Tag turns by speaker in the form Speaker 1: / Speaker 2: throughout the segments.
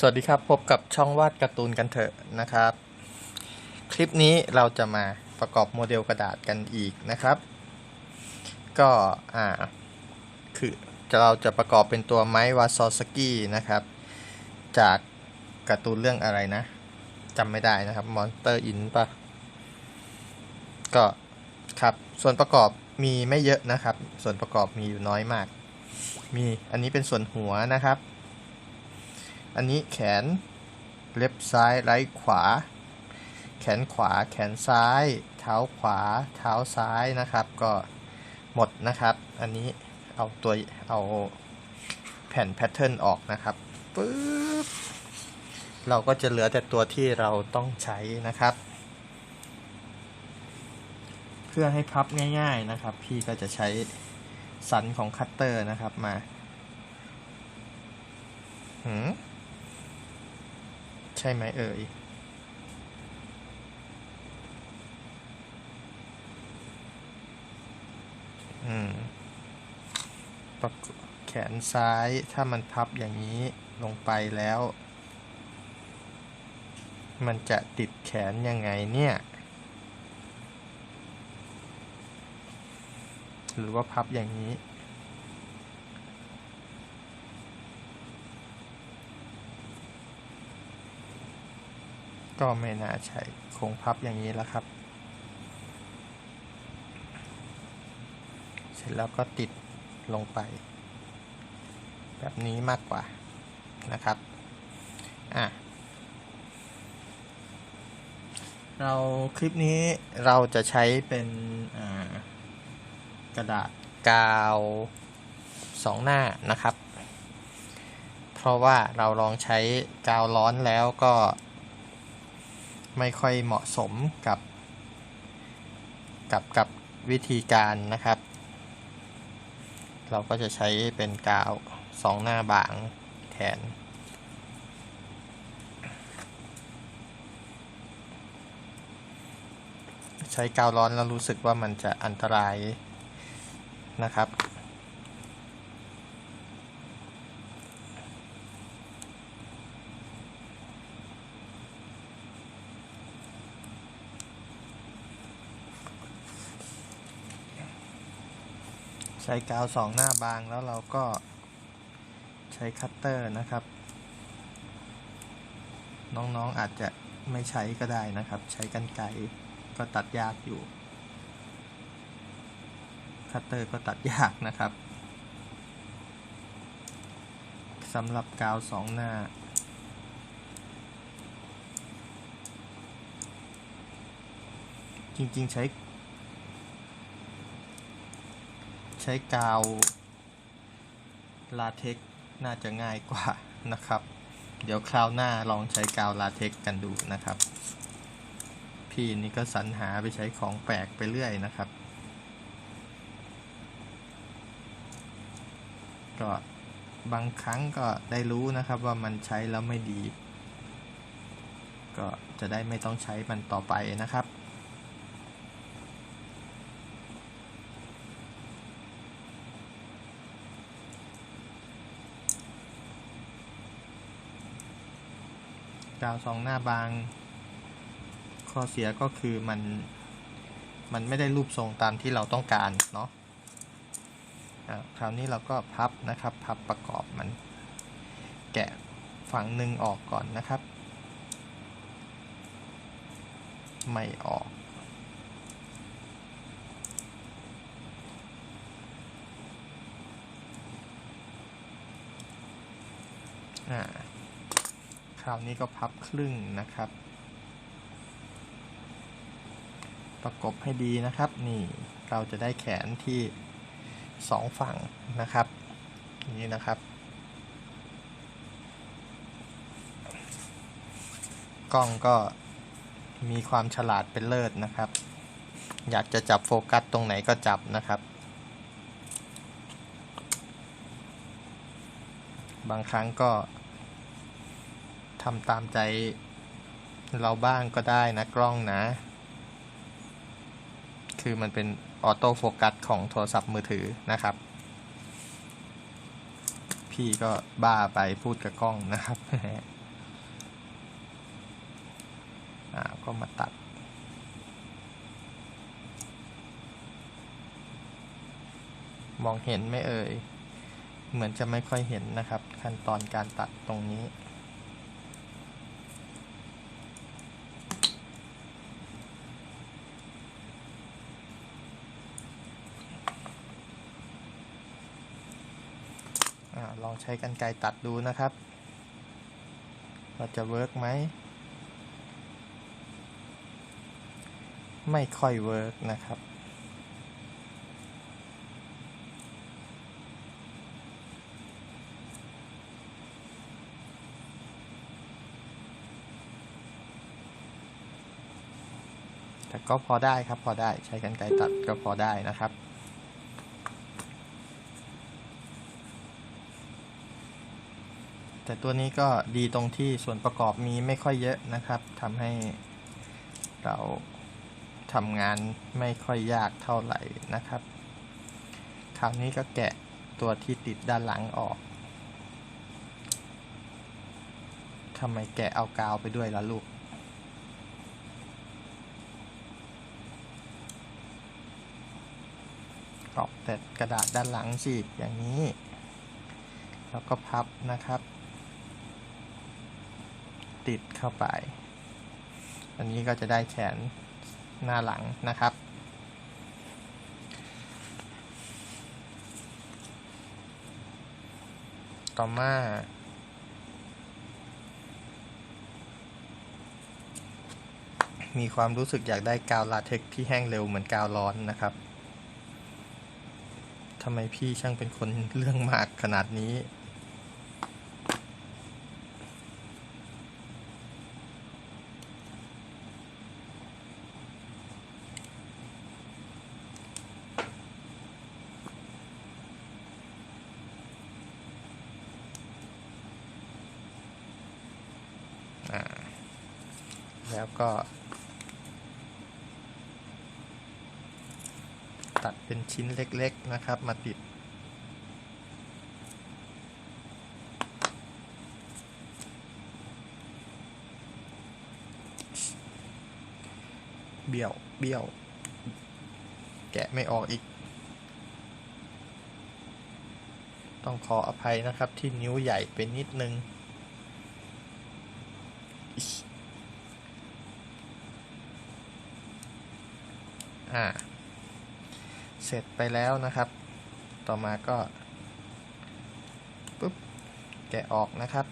Speaker 1: สวัสดีครับ พบกับช่องวาดการ์ตูนกันเถอะนะครับ คลิปนี้เราจะมาประกอบโมเดลกระดาษกันอีกนะครับ ก็อ่าคือจะเราจะประกอบเป็นตัวไม้วาซอสกี้นะครับ จากการ์ตูนเรื่องอะไรนะจำไม่ได้นะครับมอนสเตอร์อินปะก็ครับส่วนประกอบมีไม่เยอะนะครับ ส่วนประกอบมีอยู่น้อยมาก มีอันนี้เป็นส่วนหัวนะครับ อันนี้แขนเล็บซ้ายไร้ขวา แขนขวาแขนซ้าย เท้าขวา เท้าซ้ายนะครับ ก็หมดนะครับ อันนี้เอาตัวเอาแผ่นแพทเทิร์นออกนะครับปึ๊บเราก็จะเหลือแต่ตัวที่เราต้องใช้นะครับ เพื่อให้พับง่าย ๆนะครับ พี่ก็จะใช้สันของคัตเตอร์นะครับมาหืม ใช่ไหมเอ่ยอืมประแขนซ้ายถ้ามันพับอย่างนี้ลงไปแล้ว มันจะติดแขนยังไงเนี่ย หรือว่าพับอย่างนี้ ก็ไม่น่าใช่คงพับอย่างนี้แล้วครับ เสร็จแล้วก็ติดลงไป แบบนี้มากกว่านะครับอะเราคลิปนี้เราจะใช้เป็นกระดาษกาวสองหน้านะครับ เพราะว่าเราลองใช้กาวร้อนแล้วก็ ไม่ค่อยเหมาะสมกับ กับกับวิธีการนะครับ เราก็จะใช้เป็นกาวสองหน้าบางแทนใช้กาวร้อนแล้วรู้สึกว่ามันจะอันตรายนะครับใช้กาวสองหน้าบางแล้วเราก็ใช้คัตเตอร์นะครับ น้องๆอาจจะไม่ใช้ก็ได้นะครับ ใช้กันไกก็ตัดยากอยู่ คัตเตอร์ก็ตัดยากนะครับสำหรับกาวสองหน้าจริงๆใช้ใช้กาวลาเท็กน่าจะง่ายกว่านะครับ เดี๋ยวคราวหน้าลองใช้กาวลาเท็กกันดูนะครับ พี่นี่ก็สรรหาไปใช้ของแปลกไปเรื่อยนะครับ ก็บางครั้งก็ได้รู้นะครับว่ามันใช้แล้วไม่ดี ก็จะได้ไม่ต้องใช้มันต่อไปนะครับ กาวสองหน้าบาง ข้อเสียก็คือมันมันไม่ได้รูปทรงตามที่เราต้องการเนาะคราวนี้เราก็พับนะครับ พับประกอบมัน แกะฝั่งหนึ่งออกก่อนนะครับ ไม่ออก อ่า คราวนี้ก็พับครึ่งนะครับ ประกบให้ดีนะครับ นี่เราจะได้แขนที่สองฝั่งนะครับนี่นะครับ กล้องก็มีความฉลาดเป็นเลิศนะครับ อยากจะจับโฟกัสตรงไหนก็จับนะครับ บางครั้งก็ำตามใจเราบ้างก็ได้นะกล้องนะ คือมันเป็นออโต้โฟกัสของโทรศัพท์มือถือนะครับ พี่ก็บ้าไปพูดกับกล้องนะครับอ่าก็มาตัดมองเห็นไหมเอ่ย เหมือนจะไม่ค่อยเห็นนะครับ ขั้นตอนการตัดตรงนี้ อาลอง ใช้กันไกรตัดดูนะครับว่าจะเวิร์กไหม ไม่ค่อยเวิร์กนะครับ แต่ก็พอได้ครับพอได้ใช้กันไกรตัดก็พอได้นะครับ แต่ตัวนี้ก็ดีตรงที่ส่วนประกอบมีไม่ค่อยเยอะนะครับทำให้เราทำงานไม่ค่อยยากเท่าไหร่นะครับ คราวนี้ก็แกะตัวที่ติดด้านหลังออกทำไมแกะเอากาวไปด้วยล่ะลูก ออกแต่กระดาษด้านหลังสิอย่างนี้ แล้วก็พับนะครับ ติดเข้าไป อันนี้ก็จะได้แขนหน้าหลังนะครับ ต่อมามีความรู้สึกอยากได้กาวลาเท็กที่แห้งเร็วเหมือนกาวร้อนนะครับ ทำไมพี่ช่างเป็นคนเรื่องมากขนาดนี้ อ่า แล้วก็ตัดเป็นชิ้นเล็กๆนะครับมาติด เบี้ยว เบี้ยว แกะไม่ออกอีก ต้องขออภัยนะครับที่นิ้วใหญ่ไปนิดนึง่าเสร็จไปแล้วนะครับ ต่อมาก็ปุ๊บแกะออกนะครับ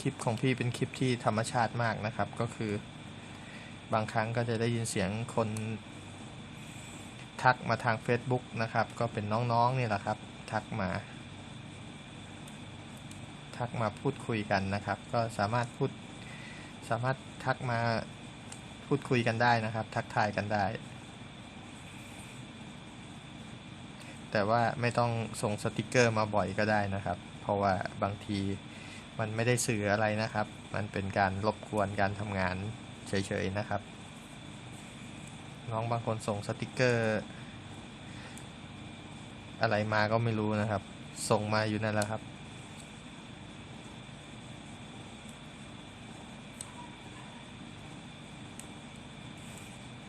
Speaker 1: คลิปของพี่เป็นคลิปที่ธรรมชาติมากนะครับ ก็คือบางครั้งก็จะได้ยินเสียงคนทักมาทาง Facebook นะครับ ก็เป็นน้องๆนี่แหละครับ ทักมา ทักมาพูดคุยกันนะครับ ก็สามารถพูดสามารถทักมาพูดคุยกันได้นะครับ ทักทายกันได้ แต่ว่าไม่ต้องส่งสติกเกอร์มาบ่อยก็ได้นะครับ เพราะว่าบางทีมันไม่ได้สื่ออะไรนะครับ มันเป็นการรบกวนการทำงานเฉยๆนะครับ น้องบางคนส่งสติกเกอร์ อะไรมาก็ไม่รู้นะครับ ส่งมาอยู่นั่นแหละครับ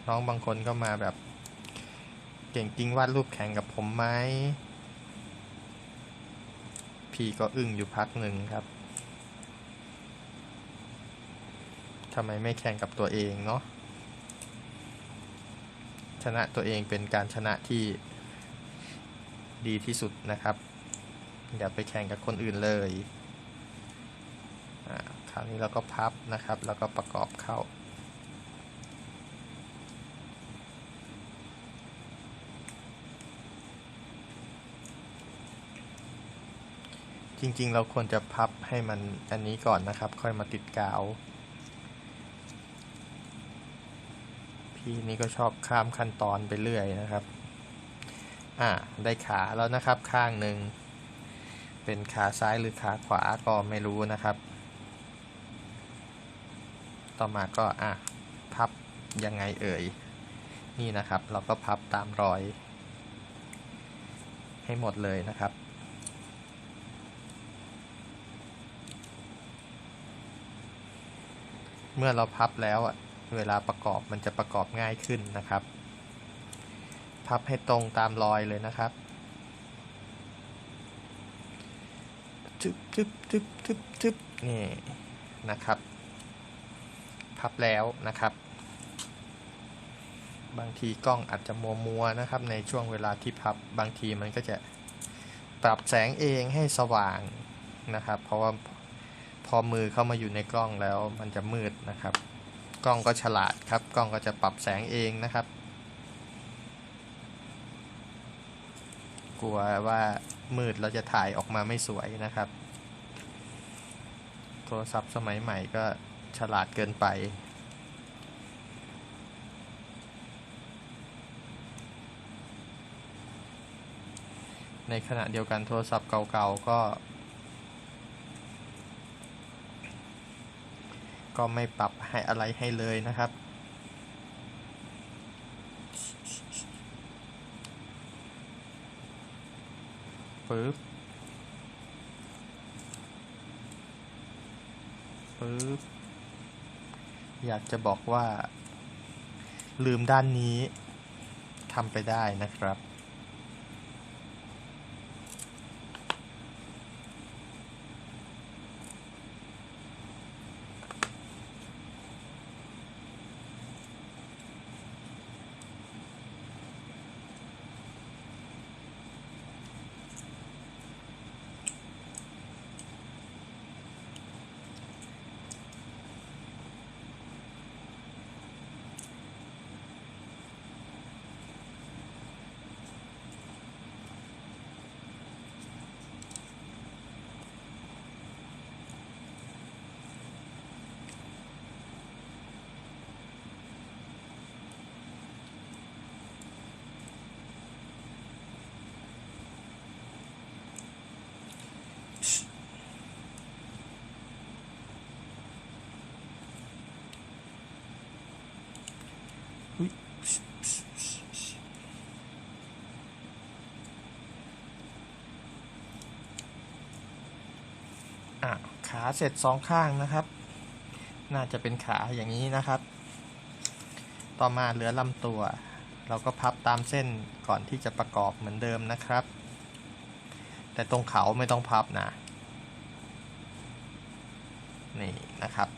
Speaker 1: น้องบางคนก็มาแบบ เก่งจริงวาดรูปแข่งกับผมไหมพี่ก็อึ้งอยู่พักหนึ่งครับทำไมไม่แข่งกับตัวเองเนาะชนะตัวเองเป็นการชนะที่ดีที่สุดนะครับ อย่าไปแข่งกับคนอื่นเลยคราวนี้เราก็พับนะครับ แล้วก็ประกอบเข้า จริง ๆ เราควรจะพับให้มันอันนี้ก่อนนะครับ ค่อยมาติดกาว พี่นี่ก็ชอบข้ามขั้นตอนไปเรื่อยนะครับ อ่าได้ขาแล้วนะครับข้างหนึ่ง เป็นขาซ้ายหรือขาขวาก็ไม่รู้นะครับ ต่อมาก็อะพับยังไงเอ่ย นี่นะครับ เราก็พับตามรอย ให้หมดเลยนะครับ เมื่อเราพับแล้วอะเวลาประกอบมันจะประกอบง่ายขึ้นนะครับ พับให้ตรงตามรอยเลยนะครับทึบทึบทึบทึบทึบนี่นะครับ พับแล้วนะครับ บางทีกล้องอาจจะมัวมัวๆนะครับ ในช่วงเวลาที่พับบางทีมันก็จะปรับแสงเองให้สว่างนะครับ เพราะว่า พอมือเข้ามาอยู่ในกล้องแล้วมันจะมืดนะครับ กล้องก็ฉลาดครับ กล้องก็จะปรับแสงเองนะครับ กลัวว่ามืดเราจะถ่ายออกมาไม่สวยนะครับ โทรศัพท์สมัยใหม่ก็ฉลาดเกินไปในขณะเดียวกันโทรศัพท์เก่าๆก็ ก็ไม่ปรับให้อะไรให้เลยนะครับ ปึ๊บ ปึ๊บ อยากจะบอกว่า ลืมด้านนี้ทำไปได้นะครับ อุ๊ยอะ ขาเสร็จสองข้างนะครับ น่าจะเป็นขาอย่างนี้นะครับ ต่อมาเหลือลำตัว เราก็พับตามเส้นก่อนที่จะประกอบเหมือนเดิมนะครับ แต่ตรงเขาไม่ต้องพับนะ นี่นะครับ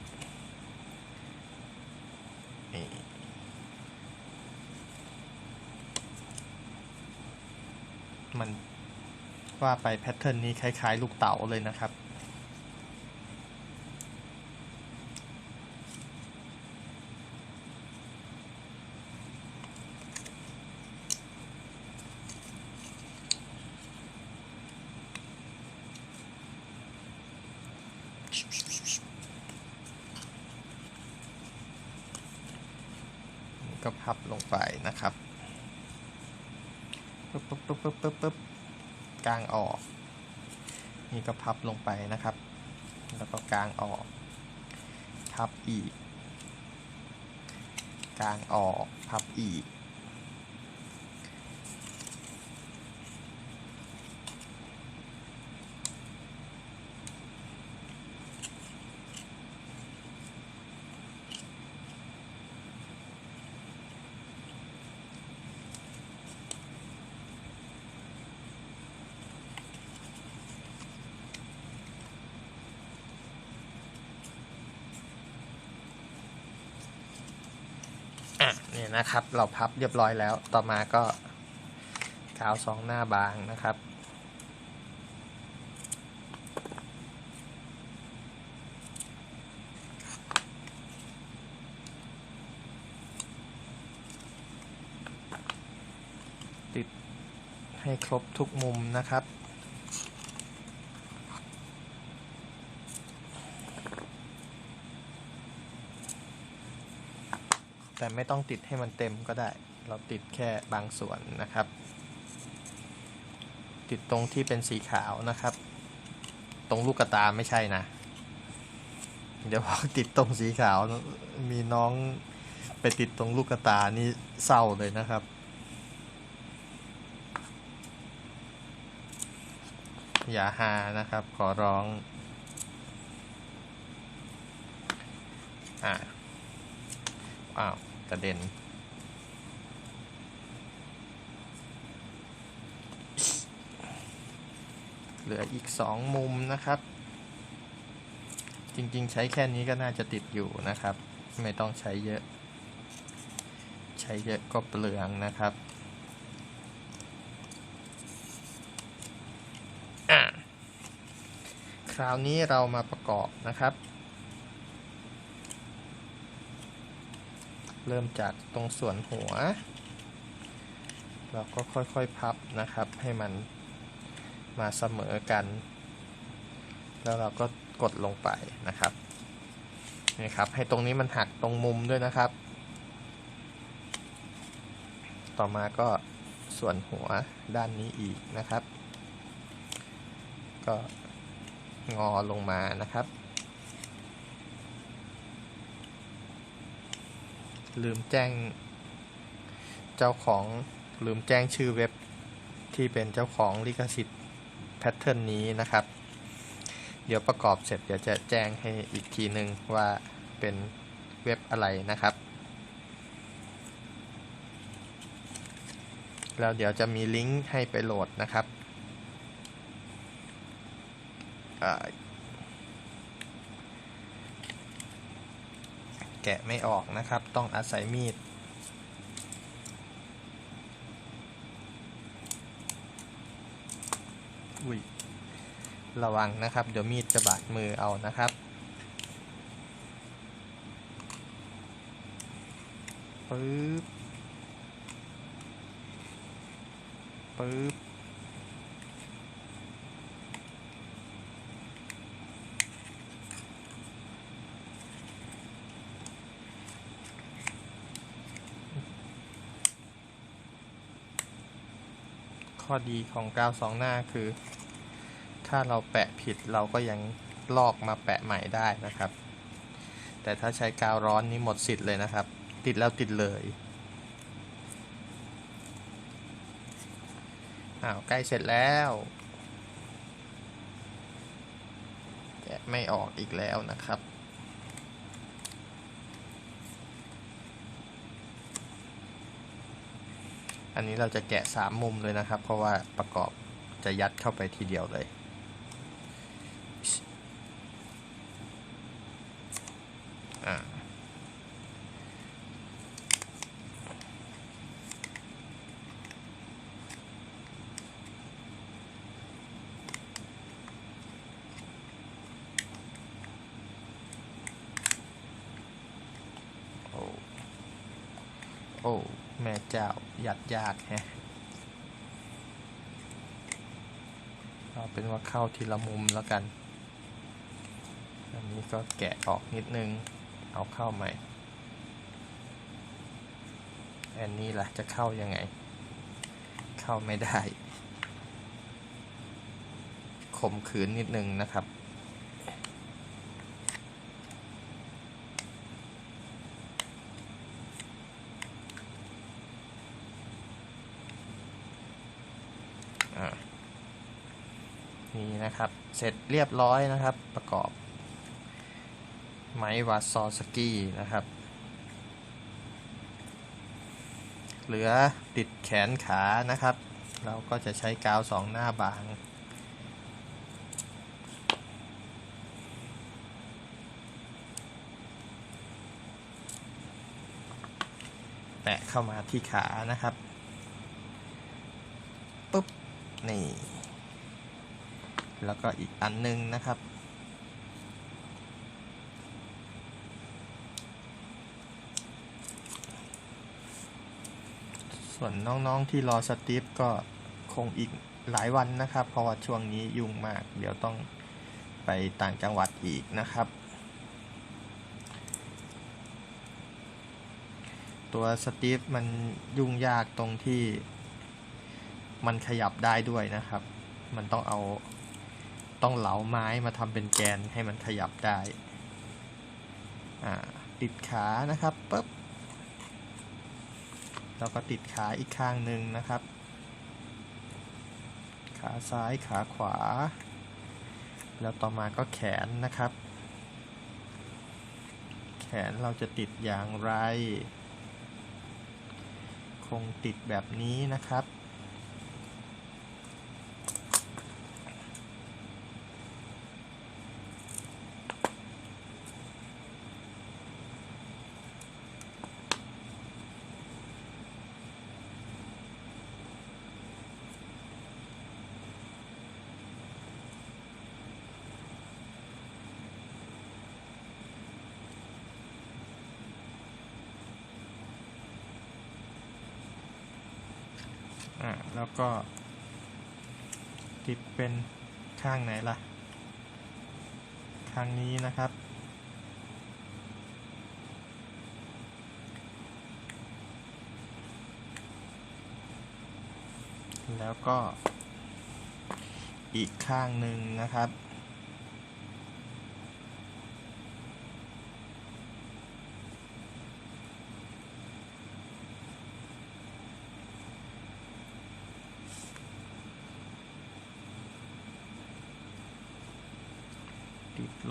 Speaker 1: นี่ มันว่าไปแพทเทิร์นนี้คล้ายๆ ลูกเต๋าเลยนะครับก็พับลงไปนะครับ ปึ๊บปึ๊บปึ๊บปึ๊บปึ๊บปึ๊บกลางออก นี่ก็พับลงไปนะครับ แล้วก็กลางออกพับอีก กลางออกพับอีก นี่นะครับ เราพับเรียบร้อยแล้ว ต่อมาก็กาวสองหน้าบางนะครับ ติดให้ครบทุกมุมนะครับ แต่ไม่ต้องติดให้มันเต็มก็ได้ เราติดแค่บางส่วนนะครับ ติดตรงที่เป็นสีขาวนะครับ ตรงลูกกระตาไม่ใช่นะ เดี๋ยวพอติดตรงสีขาวมีน้องไปติดตรงลูกกระตานี่เศร้าเลยนะครับ อย่าหานะครับ ขอร้องอ่าอ้าว กระเด็น เหลืออีกสองมุมนะครับ จริงๆ ใช้แค่นี้ก็น่าจะติดอยู่นะครับ ไม่ต้องใช้เยอะ ใช้เยอะก็เปลืองนะครับคราวนี้เรามาประกอบนะครับ เริ่มจากตรงส่วนหัว เราก็ค่อยๆพับนะครับ ให้มันมาเสมอกัน แล้วเราก็กดลงไปนะครับนี่ครับ ให้ตรงนี้มันหักตรงมุมด้วยนะครับ ต่อมาก็ส่วนหัวด้านนี้อีกนะครับ ก็งอลงมานะครับ ลืมแจ้ง เจ้าของลืมแจ้งชื่อเว็บที่เป็นเจ้าของลิขสิทธิ์แพทเทิร์นนี้นะครับ เดี๋ยวประกอบเสร็จเดี๋ยวจะแจ้งให้อีกทีหนึ่งว่าเป็นเว็บอะไรนะครับ แล้วเดี๋ยวจะมีลิงก์ให้ไปโหลดนะครับอ่า แกะไม่ออกนะครับ ต้องอาศัยมีดอุ้ยระวังนะครับ เดี๋ยวมีดจะบาดมือเอานะครับปึ๊บปึ๊บ ข้อดีของกาวสองหน้าคือ ถ้าเราแปะผิดเราก็ยังลอกมาแปะใหม่ได้นะครับ แต่ถ้าใช้กาวร้อนนี่หมดสิทธิ์เลยนะครับ ติดแล้วติดเลยอ้าวใกล้เสร็จแล้วแกะไม่ออกอีกแล้วนะครับ อันนี้เราจะแกะสามมุมเลยนะครับ เพราะว่าประกอบจะยัดเข้าไปทีเดียวเลยโอ้โอ้แม่เจ้า หยัดยากแฮะเอาเป็นว่าเข้าทีละมุมแล้วกัน อันนี้ก็แกะออกนิดนึง เอาเข้าใหม่ อันนี้ล่ะจะเข้ายังไง เข้าไม่ได้ข่มขืนนิดนึงนะครับ อ่านี่นะครับ เสร็จเรียบร้อยนะครับ ประกอบ ไม้วาซอสกี้นะครับ เหลือติดแขนขานะครับ เราก็จะใช้กาวสองหน้าบางแตะเข้ามาที่ขานะครับปุ๊บ นี่ แล้วก็อีกอันนึงนะครับ ส่วนน้องๆที่รอสตีฟก็คงอีกหลายวันนะครับ เพราะว่าช่วงนี้ยุ่งมาก เดี๋ยวต้องไปต่างจังหวัดอีกนะครับ ตัวสตีฟมันยุ่งยากตรงที่มันขยับได้ด้วยนะครับ มันต้องเอา ต้องเหลาไม้มาทำเป็นแกนให้มันขยับได้ติดขานะครับปุ๊บแล้วก็ติดขาอีกข้างหนึ่งนะครับ ขาซ้ายขาขวา แล้วต่อมาก็แขนนะครับ แขนเราจะติดอย่างไร คงติดแบบนี้นะครับ อ่าแล้วก็ติดเป็นข้างไหนล่ะ ข้างนี้นะครับ แล้วก็อีกข้างหนึ่งนะครับ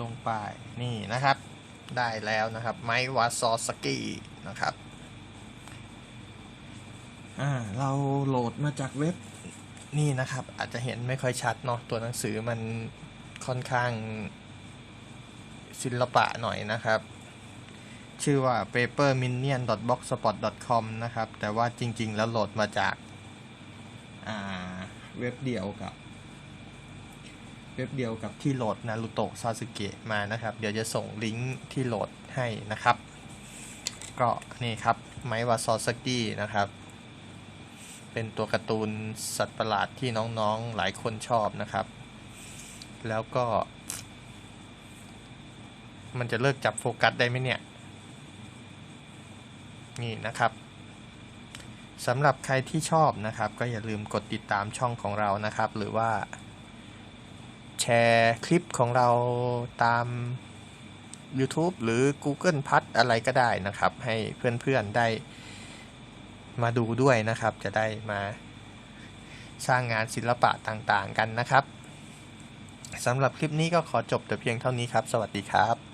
Speaker 1: ลงไปนี่นะครับ ได้แล้วนะครับ ไมวาซอสกี้นะครับเราโหลดมาจากเว็บนี่นะครับ อาจจะเห็นไม่ค่อยชัดเนาะตัวหนังสือมันค่อนข้างศิลปะหน่อยนะครับ ชื่อว่า paperminion.blogspot.com นะครับ แต่ว่าจริง ๆ แล้วโหลดมาจากเว็บเดียวกับ เว็บเดียวกับที่โหลดนารูโตะซาสึเกะมานะครับ เดี๋ยวจะส่งลิงก์ที่โหลดให้นะครับ ก็นี่ครับไมวาซอสกี้นะครับ เป็นตัวการ์ตูนสัตว์ประหลาดที่น้องๆหลายคนชอบนะครับ แล้วก็ มันจะเลิกจับโฟกัสได้ไหมเนี่ย นี่นะครับสำหรับใครที่ชอบนะครับ ก็อย่าลืมกดติดตามช่องของเรานะครับ หรือว่า แชร์คลิปของเราตาม YouTube หรือ Google พัดอะไรก็ได้นะครับ ให้เพื่อนๆได้มาดูด้วยนะครับ จะได้มาสร้างงานศิลปะต่างๆกันนะครับสำหรับคลิปนี้ก็ขอจบแต่เพียงเท่านี้ครับ สวัสดีครับ